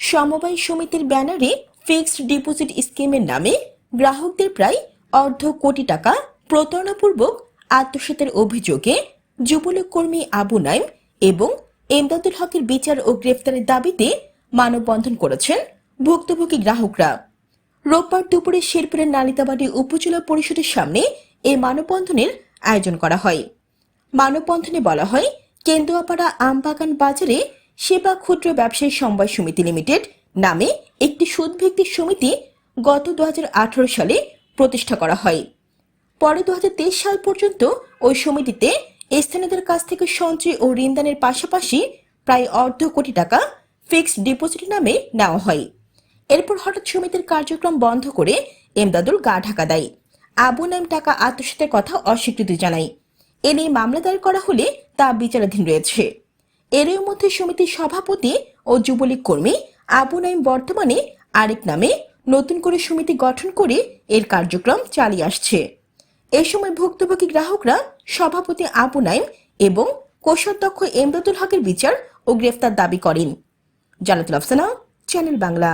সমবায় সমিতির ব্যানারে ফিক্সড ডিপোজিট স্কিমের নামে গ্রাহকদের প্রায় অর্ধ কোটি টাকা প্রতারণাপূর্বক আত্মসাতের অভিযোগে যুবলীগ কর্মী আবু নাইম এবং এমদাদুল হকের বিচার ও গ্রেফতারের দাবিতে মানববন্ধন করেছেন ভুক্তভোগী গ্রাহকরা। রোববার দুপুরে শেরপুরের নালিতাবাড়ি উপজেলা পরিষদের সামনে এই মানববন্ধনের আয়োজন করা হয়। মানববন্ধনে বলা হয়, কেন্দুয়াপাড়া আমবাগান বাজারে সেবা ক্ষুদ্র ব্যবসায়ী সমবায় সমিতি লিমিটেড নামে একটি সুদভিত্তিক সমিতি গত দু হাজার আঠারো সালে প্রতিষ্ঠা করা হয়। পরে দু হাজার তেইশ সাল পর্যন্ত ওই সমিতিতে স্থানীয়দের কাছ থেকে সঞ্চয় ও ঋণদানের পাশাপাশি প্রায় অর্ধ কোটি টাকা ফিক্সড ডিপোজিট নামে নেওয়া হয়। এরপর হঠাৎ সমিতির কার্যক্রম বন্ধ করে এমদাদুল গা ঢাকা দেয়। আবু নাম টাকা আত্মসাতের কথা অস্বীকৃতি জানায়। এ নিয়ে মামলা দায়ের করা হলে তা বিচারাধীন রয়েছে। এরই মধ্যে সমিতির সভাপতি ও যুবলীগ কর্মী আবু নাইম বর্তমানে আরেক নামে নতুন করে সমিতি গঠন করে এর কার্যক্রম চালিয়ে আসছে। এ সময় ভুক্তভোগী গ্রাহকরা সভাপতি আবু নাইম এবং কোষাধ্যক্ষ এমদাদুল হকের বিচার ও গ্রেফতার দাবি করেন। জানাতুল আফসানা, চ্যানেল বাংলা।